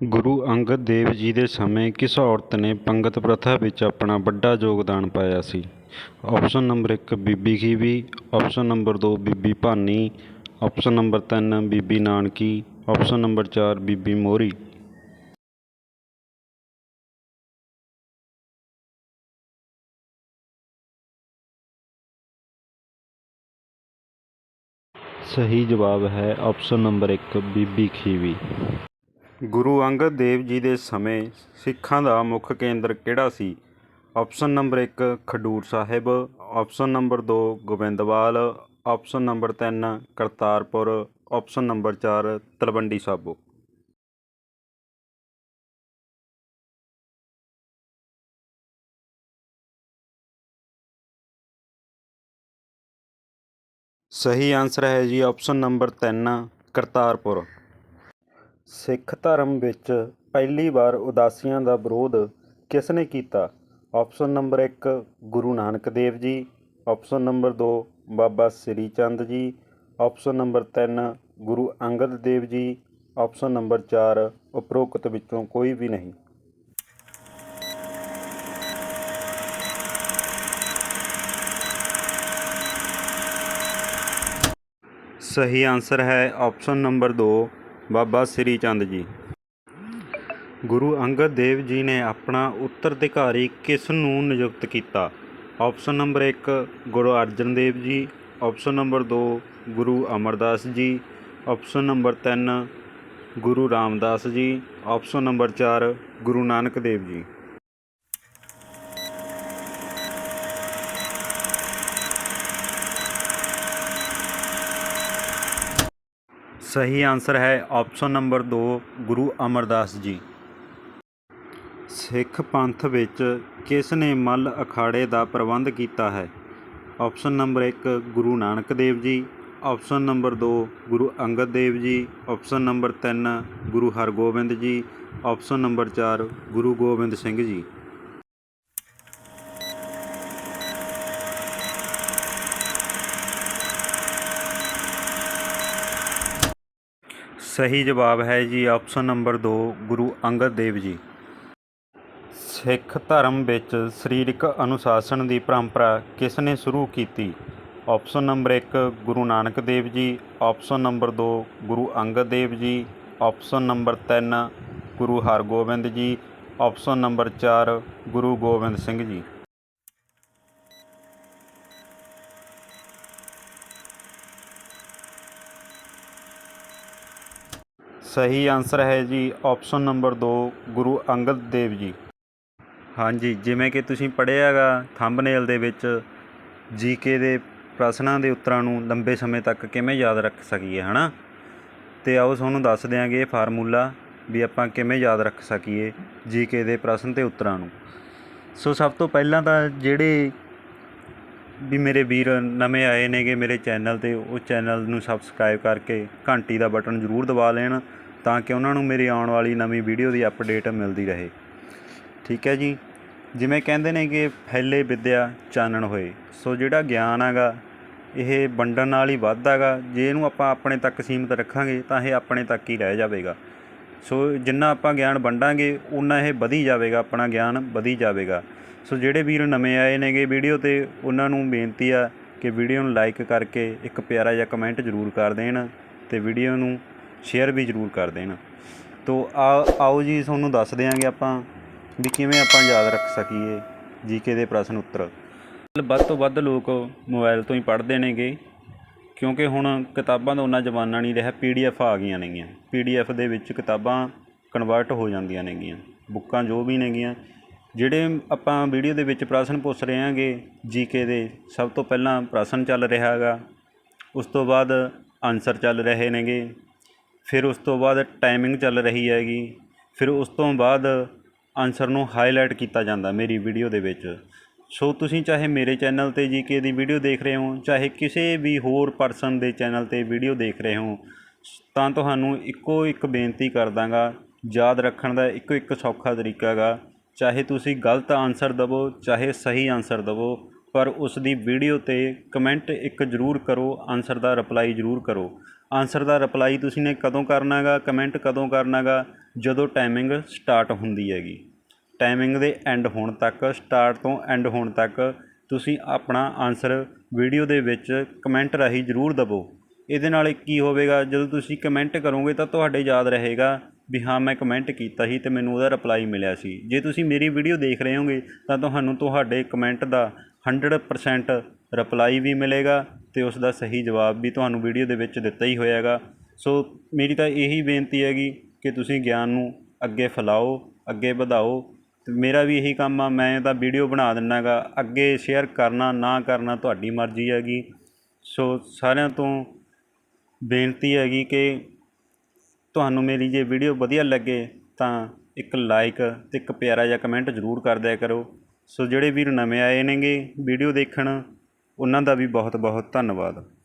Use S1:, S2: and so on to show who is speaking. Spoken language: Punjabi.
S1: ਗੁਰੂ ਅੰਗਦ ਦੇਵ ਜੀ ਦੇ ਸਮੇਂ ਕਿਸ ਔਰਤ ਨੇ ਪੰਗਤ ਪ੍ਰਥਾ ਵਿੱਚ ਆਪਣਾ ਵੱਡਾ ਯੋਗਦਾਨ ਪਾਇਆ ਸੀ? ਆਪਸ਼ਨ ਨੰਬਰ ਇੱਕ, ਬੀਬੀ ਖੀਵੀ ਆਪਸ਼ਨ ਨੰਬਰ ਦੋ, ਬੀਬੀ ਭਾਨੀ ਆਪਸ਼ਨ ਨੰਬਰ ਤਿੰਨ, ਬੀਬੀ ਨਾਨਕੀ ਆਪਸ਼ਨ ਨੰਬਰ ਚਾਰ, ਬੀਬੀ ਮੋਹਰੀ ਸਹੀ ਜਵਾਬ ਹੈ ਆਪਸ਼ਨ ਨੰਬਰ ਇੱਕ, ਬੀਬੀ ਖੀਵੀ। ਗੁਰੂ ਅੰਗਦ ਦੇਵ ਜੀ ਦੇ ਸਮੇਂ ਸਿੱਖਾਂ ਦਾ ਮੁੱਖ ਕੇਂਦਰ ਕਿਹੜਾ ਸੀ? ਆਪਸ਼ਨ ਨੰਬਰ ਇੱਕ ਖਡੂਰ ਸਾਹਿਬ, ਆਪਸ਼ਨ ਨੰਬਰ ਦੋ ਗੋਬਿੰਦਵਾਲ, ਆਪਸ਼ਨ ਨੰਬਰ ਤਿੰਨ ਕਰਤਾਰਪੁਰ, ਆਪਸ਼ਨ ਨੰਬਰ ਚਾਰ ਤਲਵੰਡੀ ਸਾਬੋ। ਸਹੀ ਆਨਸਰ ਹੈ ਜੀ ਆਪਸ਼ਨ ਨੰਬਰ 3 ਕਰਤਾਰਪੁਰ। ਸਿੱਖ ਧਰਮ ਵਿੱਚ ਪਹਿਲੀ ਵਾਰ ਉਦਾਸੀਆਂ ਦਾ ਵਿਰੋਧ ਕਿਸ ਨੇ ਕੀਤਾ? Option number 1 Guru Nanak Dev ji. Option number 2 Baba Sri Chand ji. Option number 3 Guru Angad Dev ji. Option number 4 ਉਪਰੋਕਤ ਵਿੱਚੋਂ ਕੋਈ ਵੀ ਨਹੀਂ। ਸਹੀ ਆਨਸਰ ਹੈ ਆਪਸ਼ਨ ਨੰਬਰ 2 ਬਾਬਾ ਸ੍ਰੀ ਚੰਦ ਜੀ। ਗੁਰੂ ਅੰਗਦ ਦੇਵ ਜੀ ਨੇ ਆਪਣਾ ਉੱਤਰਾਧਿਕਾਰੀ ਕਿਸ ਨੂੰ ਨਿਯੁਕਤ ਕੀਤਾ? Option number 1 Guru Arjan Dev ji. Option number 2 Guru Amardas ji. Option number 3 Guru Ramdas ਜੀ। Option number 4 Guru Nanak Dev ji. ਸਹੀ ਆਨਸਰ ਹੈ ਆਪਸ਼ਨ ਨੰਬਰ 2 ਗੁਰੂ ਅਮਰਦਾਸ ਜੀ। ਸਿੱਖ ਪੰਥ ਵਿੱਚ ਕਿਸ ਨੇ ਮੱਲ ਅਖਾੜੇ ਦਾ ਪ੍ਰਬੰਧ ਕੀਤਾ ਹੈ? Option number 1 Guru Nanak Dev ji. Option number 2 Guru Angad Dev ji. Option number 3 Guru Hargobind ji. Option number 4 Guru Gobind Singh ji. ਸਹੀ ਜਵਾਬ ਹੈ ਜੀ ਆਪਸ਼ਨ ਨੰਬਰ 2 ਗੁਰੂ ਅੰਗਦ ਦੇਵ ਜੀ। ਸਿੱਖ ਧਰਮ ਵਿੱਚ ਸਰੀਰਕ ਅਨੁਸ਼ਾਸਨ ਦੀ ਪਰੰਪਰਾ ਕਿਸ ਨੇ ਸ਼ੁਰੂ ਕੀਤੀ? Option number 1 Guru Nanak Dev ji. Option number 2 Guru Angad Dev ji. Option number 3 Guru Hargobind ji. Option number 4 Guru Gobind Singh ji. ਸਹੀ ਆਨਸਰ ਹੈ ਜੀ ਆਪਸ਼ਨ ਨੰਬਰ 2 ਗੁਰੂ ਅੰਗਦ ਦੇਵ ਜੀ। ਹਾਂਜੀ, ਜਿਵੇਂ ਕਿ ਤੁਸੀਂ ਪੜ੍ਹਿਆ ਹੈਗਾ ਥੰਬਨੇਲ ਦੇ ਵਿੱਚ ਜੀਕੇ ਦੇ ਪ੍ਰਸ਼ਨਾਂ ਦੇ ਉੱਤਰਾਂ ਨੂੰ ਲੰਬੇ ਸਮੇਂ ਤੱਕ ਕਿਵੇਂ ਯਾਦ ਰੱਖ ਸਕੀਏ, ਹਨਾ? ਤੇ ਆਓ ਤੁਹਾਨੂੰ ਦੱਸ ਦਿਆਂਗੇ ਇਹ ਫਾਰਮੂਲਾ ਵੀ ਆਪਾਂ ਕਿਵੇਂ ਯਾਦ ਰੱਖ ਸਕੀਏ ਜੀਕੇ ਦੇ ਪ੍ਰਸ਼ਨ ਤੇ ਉੱਤਰਾਂ ਨੂੰ। ਸੋ ਸਭ ਤੋਂ ਪਹਿਲਾਂ ਤਾਂ ਜਿਹੜੇ ਵੀ ਮੇਰੇ ਵੀਰ ਨਵੇਂ ਆਏ ਨੇਗੇ ਮੇਰੇ ਚੈਨਲ ਤੇ, ਉਹ ਚੈਨਲ ਨੂੰ ਸਬਸਕ੍ਰਾਈਬ ਕਰਕੇ ਘੰਟੀ ਦਾ ਬਟਨ ਜ਼ਰੂਰ ਦਬਾ ਲੈਣ। ਤਾਂ ਕਿ ਉਹਨਾਂ ਨੂੰ ਮੇਰੀ ਆਉਣ ਵਾਲੀ ਨਵੀਂ ਵੀਡੀਓ ਦੀ ਅਪਡੇਟ ਮਿਲਦੀ ਰਹੇ। ਠੀਕ ਹੈ ਜੀ? ਜਿਵੇਂ ਕਹਿੰਦੇ ਨੇ ਕਿ ਫੈਲੇ ਵਿਦਿਆ ਚਾਨਣ ਹੋਏ। ਸੋ ਜਿਹੜਾ ਗਿਆਨ ਹੈਗਾ, ਇਹ ਵੰਡਣ ਨਾਲ ਹੀ ਵੱਧਦਾ ਹੈਗਾ। ਜੇ ਇਹਨੂੰ ਆਪਾਂ ਆਪਣੇ ਤੱਕ ਸੀਮਿਤ ਰੱਖਾਂਗੇ, ਤਾਂ ਇਹ ਆਪਣੇ ਤੱਕ ਹੀ ਰਹਿ ਜਾਵੇਗਾ। ਸੋ ਜਿੰਨਾ ਆਪਾਂ ਗਿਆਨ ਵੰਡਾਂਗੇ ਉਨਾ ਇਹ ਵਧੀ ਜਾਵੇਗਾ, ਆਪਣਾ ਗਿਆਨ ਵਧੀ ਜਾਵੇਗਾ। ਸੋ ਜਿਹੜੇ ਵੀਰ ਨਵੇਂ ਆਏ ਨੇਗੇ ਵੀਡੀਓ ਤੇ, ਉਹਨਾਂ ਨੂੰ ਬੇਨਤੀ ਆ ਕਿ ਵੀਡੀਓ ਨੂੰ ਲਾਈਕ ਕਰਕੇ ਇੱਕ ਪਿਆਰਾ ਜਿਹਾ ਕਮੈਂਟ ਜ਼ਰੂਰ ਕਰ ਦੇਣ ਤੇ ਵੀਡੀਓ ਨੂੰ ਸ਼ੇਅਰ ਵੀ ਜ਼ਰੂਰ ਕਰ ਦੇਣ। ਤੋ ਆਓ ਜੀ, ਤੁਹਾਨੂੰ ਦੱਸ ਦਿਆਂਗੇ ਆਪਾਂ ਵੀ ਕਿਵੇਂ ਆਪਾਂ ਯਾਦ ਰੱਖ ਸਕੀਏ ਜੀਕੇ ਦੇ ਪ੍ਰਸ਼ਨ ਉੱਤਰ। ਵੱਧ ਤੋਂ ਵੱਧ ਲੋਕ ਮੋਬਾਈਲ ਤੋਂ ਹੀ ਪੜ੍ਹਦੇ ਨੇਗੇ, ਕਿਉਂਕਿ ਹੁਣ ਕਿਤਾਬਾਂ ਦਾ ਉਹਨਾਂ ਜ਼ਮਾਨਾ ਨਹੀਂ ਰਿਹਾ ਪੀਡੀਐਫ ਆ ਗਈਆਂ ਨੇਗੀਆਂ। ਪੀਡੀਐਫ ਦੇ ਵਿੱਚ ਕਿਤਾਬਾਂ ਕਨਵਰਟ ਹੋ ਜਾਂਦੀਆਂ ਨੇਗੀਆਂ, ਬੁੱਕਾਂ ਜੋ ਵੀ ਨੇਗੀਆਂ। ਜਿਹੜੇ ਆਪਾਂ ਵੀਡੀਓ ਦੇ ਵਿੱਚ ਪ੍ਰਸ਼ਨ ਪੁੱਛ ਰਹੇ ਹਾਂਗੇ, ਜੀਕੇ ਦੇ, ਸਭ ਤੋਂ ਪਹਿਲਾਂ ਪ੍ਰਸ਼ਨ ਚੱਲ ਰਿਹਾ ਹੈਗਾ, ਉਸ ਤੋਂ ਬਾਅਦ ਆਨਸਰ ਚੱਲ ਰਹੇ ਨੇਗੇ। ਫਿਰ ਉਸ ਤੋਂ ਬਾਅਦ ਟਾਈਮਿੰਗ ਚੱਲ ਰਹੀ ਹੈਗੀ। ਫਿਰ ਉਸ ਤੋਂ ਬਾਅਦ ਆਨਸਰ ਨੂੰ ਹਾਈਲਾਈਟ ਕੀਤਾ ਜਾਂਦਾ ਮੇਰੀ ਵੀਡੀਓ ਦੇ ਵਿੱਚ। ਸੋ ਤੁਸੀਂ ਚਾਹੇ ਮੇਰੇ ਚੈਨਲ ਤੇ ਜੀਕੇ ਦੀ ਵੀਡੀਓ ਦੇਖ ਰਹੇ ਹੋ, ਚਾਹੇ ਕਿਸੇ ਵੀ ਹੋਰ ਪਰਸਨ ਦੇ ਚੈਨਲ ਤੇ ਵੀਡੀਓ ਦੇਖ ਰਹੇ ਹੋ, ਤਾਂ ਤੁਹਾਨੂੰ ਇੱਕੋ ਇੱਕ ਬੇਨਤੀ ਕਰ ਦਾਂਗਾ ਯਾਦ ਰੱਖਣ ਦਾ ਇੱਕੋ ਇੱਕ ਸੌਖਾ ਤਰੀਕਾ ਹੈਗਾ। ਚਾਹੇ ਤੁਸੀਂ ਗਲਤ ਆਨਸਰ ਦਵੋ, ਚਾਹੇ ਸਹੀ ਆਨਸਰ ਦਵੋ, ਪਰ ਉਸ ਦੀ ਵੀਡੀਓ ਤੇ ਕਮੈਂਟ ਇੱਕ ਜ਼ਰੂਰ ਕਰੋ ਆਨਸਰ ਦਾ ਰਿਪਲਾਈ ਜ਼ਰੂਰ ਕਰੋ। ਆਨਸਰ ਦਾ ਰਿਪਲਾਈ ਤੁਸੀਂ ਨੇ ਕਦੋਂ ਕਰਨਾ ਗਾ ਕਮੈਂਟ ਕਦੋਂ ਕਰਨਾ ਗਾ ਜਦੋਂ ਟਾਈਮਿੰਗ ਸਟਾਰਟ ਹੁੰਦੀ ਹੈਗੀ। ਟਾਈਮਿੰਗ ਦੇ ਐਂਡ ਹੋਣ ਤੱਕ ਸਟਾਰਟ ਤੋਂ ਐਂਡ ਹੋਣ ਤੱਕ ਤੁਸੀਂ ਆਪਣਾ ਆਨਸਰ ਵੀਡੀਓ ਦੇ ਵਿੱਚ ਕਮੈਂਟ ਰਾਹੀਂ ਜ਼ਰੂਰ ਦਵੋ ਇਹਦੇ ਨਾਲ ਕੀ ਹੋਵੇਗਾ, ਜਦੋਂ ਤੁਸੀਂ ਕਮੈਂਟ ਕਰੋਗੇ ਤਾਂ ਤੁਹਾਡੇ ਯਾਦ ਰਹੇਗਾ ਵੀ ਹਾਂ, ਮੈਂ ਕਮੈਂਟ ਕੀਤਾ ਸੀ ਤੇ ਮੈਨੂੰ ਉਹਦਾ ਰਿਪਲਾਈ ਮਿਲਿਆ ਸੀ। ਜੇ ਤੁਸੀਂ ਮੇਰੀ ਵੀਡੀਓ ਦੇਖ ਰਹੇ ਹੋਗੇ ਤਾਂ ਤੁਹਾਨੂੰ ਤੁਹਾਡੇ ਕਮੈਂਟ ਦਾ 100% ਰਿਪਲਾਈ ਵੀ ਮਿਲੇਗਾ ਅਤੇ ਉਸ ਦਾ ਸਹੀ ਜਵਾਬ ਵੀ ਤੁਹਾਨੂੰ ਵੀਡੀਓ ਦੇ ਵਿੱਚ ਦਿੱਤਾ ਹੀ ਹੋਇਆ ਹੈਗਾ ਸੋ ਮੇਰੀ ਤਾਂ ਇਹੀ ਬੇਨਤੀ ਹੈਗੀ ਕਿ ਤੁਸੀਂ ਗਿਆਨ ਨੂੰ ਅੱਗੇ ਫੈਲਾਓ, ਅੱਗੇ ਵਧਾਓ। ਅਤੇ ਮੇਰਾ ਵੀ ਇਹੀ ਕੰਮ ਆ, ਮੈਂ ਤਾਂ ਵੀਡੀਓ ਬਣਾ ਦਿੰਦਾ ਗਾ ਅੱਗੇ ਸ਼ੇਅਰ ਕਰਨਾ, ਨਾ ਕਰਨਾ ਤੁਹਾਡੀ ਮਰਜ਼ੀ ਹੈਗੀ। ਸੋ ਸਾਰਿਆਂ ਤੋਂ ਬੇਨਤੀ ਹੈਗੀ ਕਿ ਤੁਹਾਨੂੰ ਮੇਰੀ ਜੇ ਵੀਡੀਓ ਵਧੀਆ ਲੱਗੇ ਤਾਂ ਇੱਕ ਲਾਈਕ ਤੇ ਇੱਕ ਪਿਆਰਾ ਜਿਹਾ ਕਮੈਂਟ ਜ਼ਰੂਰ ਕਰ ਦਿਆ ਕਰੋ। ਸੋ ਜਿਹੜੇ ਵੀਰ ਨਵੇਂ ਆਏ ਨੇਗੇ ਵੀਡੀਓ ਦੇਖਣ ਉਹਨਾਂ ਦਾ ਵੀ ਬਹੁਤ ਬਹੁਤ ਧੰਨਵਾਦ।